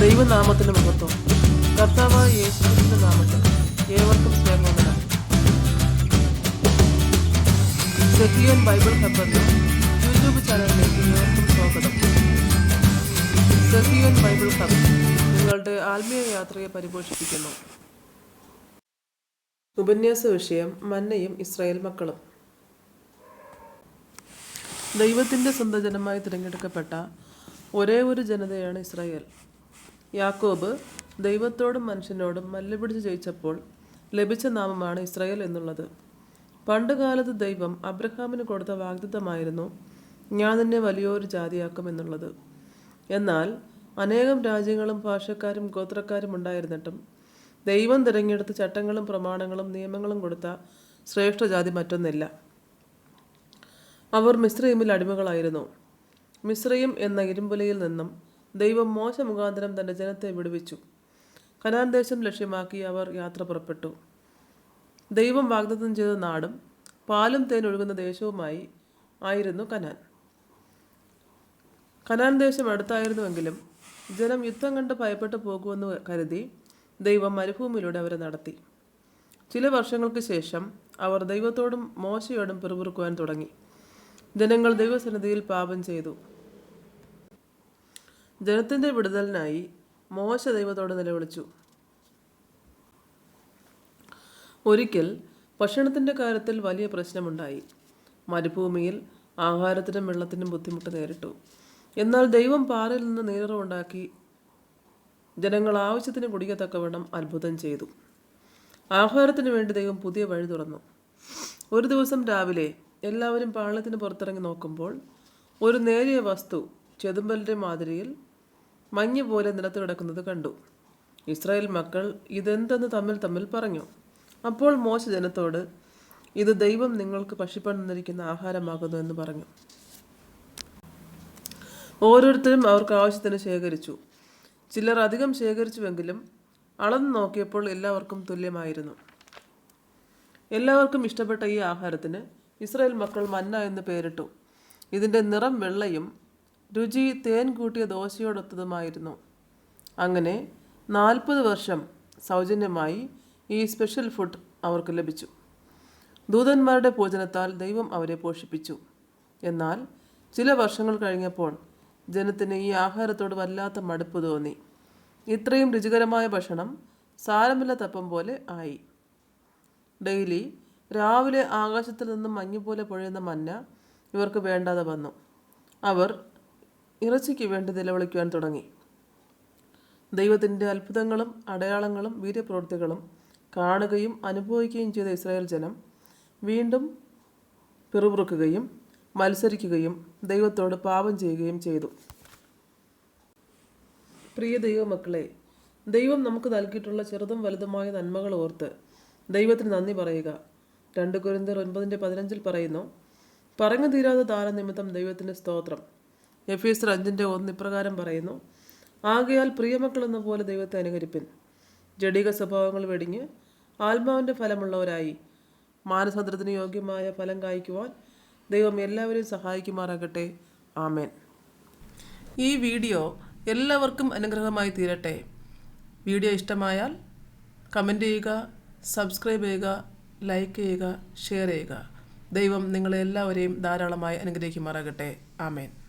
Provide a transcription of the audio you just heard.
ദൈവനാമത്തിന് മഹത്വം. കർത്താവായ യേശുവിന്റെ നാമത്തിൽ ഏവർക്കും സെഹിയോൻ ബൈബിൾ ഹബ് എന്ന യൂട്യൂബ് ചാനലിലേക്ക് ഏവർക്കും സ്വാഗതം. സെഹിയോൻ ബൈബിൾ ഹബ് നിങ്ങളുടെ ആത്മീയ യാത്രയെ പരിപോഷിപ്പിക്കുന്നു. ഉപന്യാസ വിഷയം മന്നയും ഇസ്രായേൽ മക്കളും. ദൈവത്തിന്റെ സ്വന്തം ജനമായി തിരഞ്ഞെടുക്കപ്പെട്ട ഒരേ ഒരു ജനതയാണ് ഇസ്രായേൽ. യാക്കോബ് ദൈവത്തോടും മനുഷ്യനോടും മല്ലപിടിച്ച് ജയിച്ചപ്പോൾ ലഭിച്ച നാമമാണ് ഇസ്രായേൽ എന്നുള്ളത്. പണ്ടുകാലത്ത് ദൈവം അബ്രഹാമിന് കൊടുത്ത വാഗ്ദത്തമായിരുന്നു ഞാൻ നിന്നെ വലിയൊരു ജാതിയാക്കും എന്നുള്ളത്. എന്നാൽ അനേകം രാജ്യങ്ങളും ഭാഷക്കാരും ഗോത്രക്കാരും ഉണ്ടായിരുന്നിട്ടും ദൈവം തിരഞ്ഞെടുത്ത ചട്ടങ്ങളും പ്രമാണങ്ങളും നിയമങ്ങളും കൊടുത്ത ശ്രേഷ്ഠ ജാതി മറ്റൊന്നില്ല. അവർ മിശ്രീമിൽ അടിമകളായിരുന്നു. മിശ്രയും എന്ന ഇരുമ്പുലയിൽ നിന്നും ദൈവം മോശ മുഖാന്തരം തന്റെ ജനത്തെ വിടുവിച്ചു. കനാൻ ദേശം ലക്ഷ്യമാക്കി അവർ യാത്ര പുറപ്പെട്ടു. ദൈവം വാഗ്ദത്തം ചെയ്ത നാടും പാലും തേൻ ഒഴുകുന്ന ദേശവുമായി ആയിരുന്നു കനാൻ. കനാൻ ദേശം അടുത്തായിരുന്നുവെങ്കിലും ജനം യുദ്ധം കണ്ട് ഭയപ്പെട്ടു പോകുമെന്ന് കരുതി ദൈവം മരുഭൂമിയിലൂടെ അവരെ നടത്തി. ചില വർഷങ്ങൾക്ക് ശേഷം അവർ ദൈവത്തോടും മോശയോടും പിറുപിറുക്കുവാൻ തുടങ്ങി. ജനങ്ങൾ ദൈവസന്നിധിയിൽ പാപം ചെയ്തു. ജനത്തിന്റെ വിടുതലിനായി മോശ ദൈവത്തോട് നിലവിളിച്ചു. ഒരിക്കൽ ഭക്ഷണത്തിന്റെ കാര്യത്തിൽ വലിയ പ്രശ്നമുണ്ടായി. മരുഭൂമിയിൽ ആഹാരത്തിനും വെള്ളത്തിനും ബുദ്ധിമുട്ട് നേരിട്ടു. എന്നാൽ ദൈവം പാറയിൽ നിന്ന് നീറുണ്ടാക്കി ജനങ്ങൾ ആവശ്യത്തിന് കുടിക്കത്തക്കവണ്ണം അത്ഭുതം ചെയ്തു. ആഹാരത്തിന് വേണ്ടി ദൈവം പുതിയ വഴി തുറന്നു. ഒരു ദിവസം രാവിലെ എല്ലാവരും പാളയത്തിന് പുറത്തിറങ്ങി നോക്കുമ്പോൾ ഒരു നേരിയ വസ്തു ചെതുമ്പലിന്റെ മാതിരിയിൽ മഞ്ഞ് പോലെ നിലത്ത് കിടക്കുന്നത് കണ്ടു. ഇസ്രായേൽ മക്കൾ ഇതെന്തെന്ന് തമ്മിൽ തമ്മിൽ പറഞ്ഞു. അപ്പോൾ മോശ ജനത്തോട് ഇത് ദൈവം നിങ്ങൾക്ക് ഭക്ഷിപ്പാൻ ആഹാരമാകുന്നു എന്ന് പറഞ്ഞു. ഓരോരുത്തരും അവർക്ക് ആവശ്യത്തിന് ശേഖരിച്ചു. ചിലർ അധികം ശേഖരിച്ചുവെങ്കിലും അളന്നു നോക്കിയപ്പോൾ എല്ലാവർക്കും തുല്യമായിരുന്നു. എല്ലാവർക്കും ഇഷ്ടപ്പെട്ട ഈ ആഹാരത്തിന് ഇസ്രായേൽ മക്കൾ മന്ന എന്ന് പേരിട്ടു. ഇതിന്റെ നിറം വെള്ളയും രുചി തേൻ കൂട്ടിയ ദോശയോടൊത്തതുമായിരുന്നു. അങ്ങനെ നാൽപ്പത് വർഷം സൗജന്യമായി ഈ സ്പെഷ്യൽ ഫുഡ് അവർക്ക് ലഭിച്ചു. ദൂതന്മാരുടെ പൂജനത്താൽ ദൈവം അവരെ പോഷിപ്പിച്ചു. എന്നാൽ ചില വർഷങ്ങൾ കഴിഞ്ഞപ്പോൾ ജനത്തിന് ഈ ആഹാരത്തോട് വല്ലാത്ത മടുപ്പ് തോന്നി. ഇത്രയും രുചികരമായ ഭക്ഷണം സാരമില്ല തപ്പം പോലെ ആയി. ഡെയിലി രാവിലെ ആകാശത്തിൽ നിന്നും മഞ്ഞുപോലെ പൊഴിയുന്ന മഞ്ഞ ഇവർക്ക് വേണ്ടാതെ വന്നു. അവർ ഇറച്ചിക്ക് വേണ്ടി നിലവിളിക്കുവാൻ തുടങ്ങി. ദൈവത്തിന്റെ അത്ഭുതങ്ങളും അടയാളങ്ങളും വീര്യപ്രവൃത്തികളും കാണുകയും അനുഭവിക്കുകയും ചെയ്ത ഇസ്രായേൽ ജനം വീണ്ടും പിറുപിറുക്കുകയും മത്സരിക്കുകയും ദൈവത്തോട് പാപം ചെയ്യുകയും ചെയ്തു. പ്രിയ ദൈവമക്കളെ ദൈവം നമുക്ക് നൽകിയിട്ടുള്ള ചെറുതും വലുതുമായ നന്മകൾ ഓർത്ത് ദൈവത്തിന് നന്ദി പറയുക. രണ്ട് കുരിന്തർ ഒൻപതിന്റെ പതിനഞ്ചിൽ പറയുന്നു പറഞ്ഞു തീരാതെ താരനിമിത്തം ദൈവത്തിന്റെ സ്തോത്രം. എഫ് എസ് അഞ്ചിന്റെ ഒന്ന് ഇപ്രകാരം പറയുന്നു. ആകയാൽ പ്രിയമക്കൾ എന്ന പോലെ ദൈവത്തെ അനുകരിപ്പിൻ. ജഡിക സ്വഭാവങ്ങൾ വെടിഞ്ഞ് ആത്മാവിന്റെ ഫലമുള്ളവരായി മാനസാന്തരത്തിന് യോഗ്യമായ ഫലം കായ്ക്കുവാൻ ദൈവം എല്ലാവരെയും സഹായിക്കുമാറാകട്ടെ. ആമേൻ. ഈ വീഡിയോ എല്ലാവർക്കും അനുഗ്രഹമായി തീരട്ടെ. വീഡിയോ ഇഷ്ടമായാൽ കമന്റ് ചെയ്യുക സബ്സ്ക്രൈബ് ചെയ്യുക ലൈക്ക് ചെയ്യുക ഷെയർ ചെയ്യുക. ദൈവം നിങ്ങളെല്ലാവരെയും ധാരാളമായി അനുഗ്രഹിക്കുമാറാകട്ടെ. ആമേൻ.